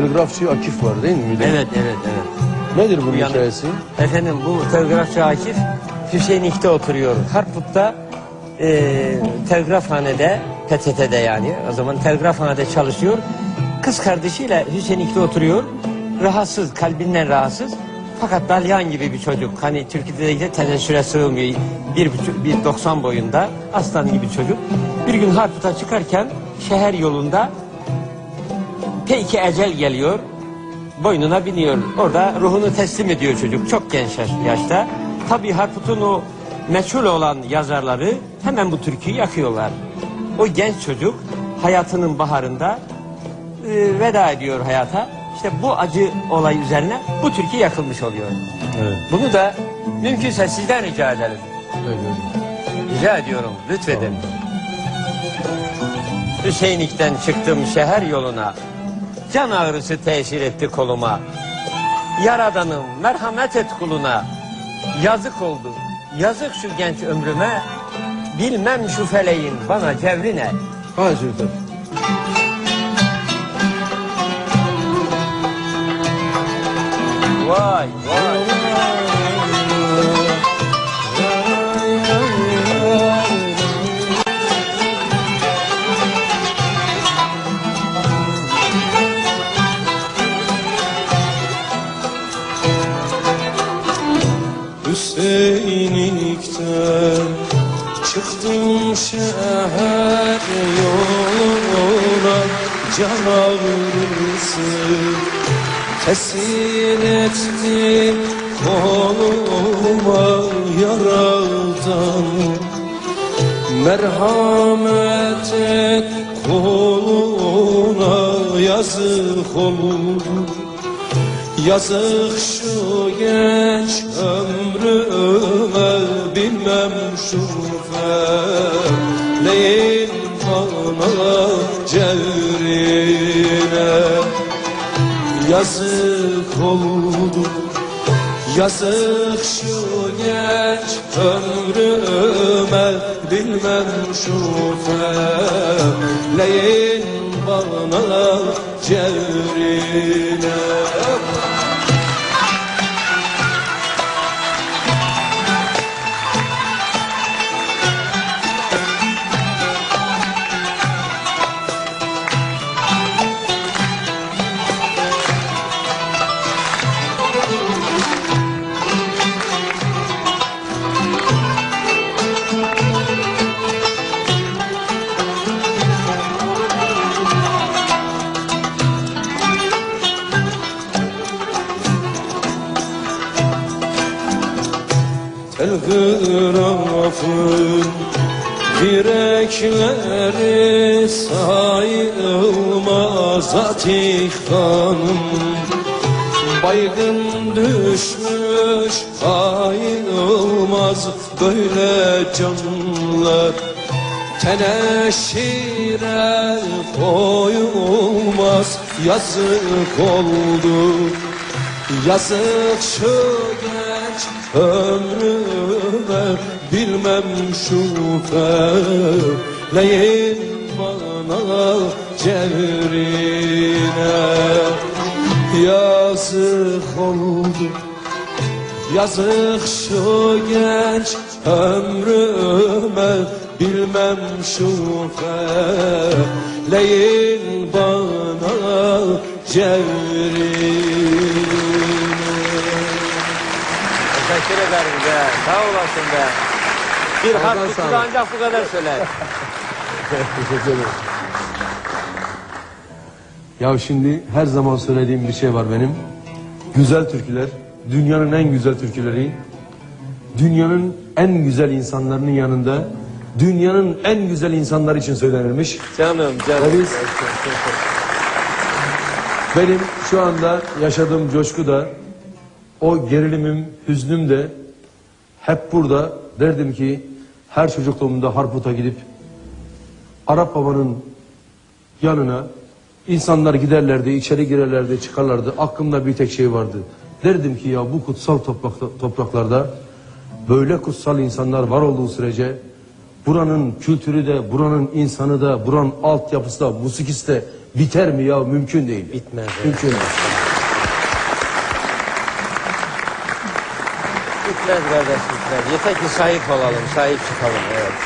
Telgrafçı Akif var değil mi? Evet, evet, evet. Nedir bunun Yani- hikayesi? Efendim bu telgrafçı Akif Hüseyinlik'te oturuyor. Harput'ta e, telgrafhanede, PTT'de yani o zaman telgrafhanede çalışıyor. Kız kardeşiyle Hüseyinlik'te oturuyor. Rahatsız, kalbinden rahatsız. Fakat dalyan gibi bir çocuk. Hani Türkiye'de de tenezzüle sığmıyor. Bir, buçuk- bir 90 boyunda aslan gibi çocuk. Bir gün Harput'a çıkarken şehir yolunda Peki ecel geliyor. Boynuna biniyor. Orada ruhunu teslim ediyor çocuk. Çok genç yaş- yaşta. Tabii Harput'un o meçhul olan yazarları hemen bu türküyü yakıyorlar. O genç çocuk hayatının baharında e, veda ediyor hayata. İşte bu acı olay üzerine bu türkü yakılmış oluyor. Evet. Bunu da mümkünse sizden rica edelim. öyle. Rica ediyorum lütfedin. Hüseyinlik'ten çıktım şehir yoluna. Can ağrısı tesir etti koluma. Yaradanım merhamet et kuluna. Yazık oldu. Yazık şu genç ömrüme. Bilmem şu feleğin bana cevri ne. Ha çocuklar. Vay vay. Hüseyinlikten çıktım şehir yoluna. Can ağrısı tesir etti koluma yaradan Merhamet et koluna yazık olur. Yazık şu genç ömrüme bilmem şu feleğin bana cevrine Yazık oldu Yazık şu genç ömrüme. Bilmem şu feleğin bana cevrine Telgrafın direkleri sayılmaz Atih hanım. Baygın düşmüş sayılmaz böyle canlar. Teneşire koyulmaz yazık oldu. Yazık şu ömrüme Bilmem şu feleğin bana cevrine. Yazık oldu Yazık şu genç ömrüme. Bilmem şu feleğin bana cevrine Teşekkür ederim be. Sağ olasın be. Bir harf olun. ancak bu kadar söyler. Teşekkür ederim. Ya şimdi her zaman söylediğim bir şey var benim. Güzel türküler, dünyanın en güzel türküleri, dünyanın en güzel insanlarının yanında, dünyanın en güzel insanlar için söylenirmiş. Canım Ve canım. biz, benim şu anda yaşadığım coşku da, o gerilimim, hüznüm de hep burada derdim ki her çocukluğumda Harput'a gidip Arap babanın yanına insanlar giderlerdi, içeri girerlerdi, çıkarlardı. Aklımda bir tek şey vardı. Derdim ki ya bu kutsal topraklarda böyle kutsal insanlar var olduğu sürece buranın kültürü de, buranın insanı da, buranın altyapısı da, musikisi de biter mi ya? Mümkün değil. Bitmez. Mümkün değil. Bitmez kardeş. Yeter ki sahip olalım, sahip çıkalım. Evet.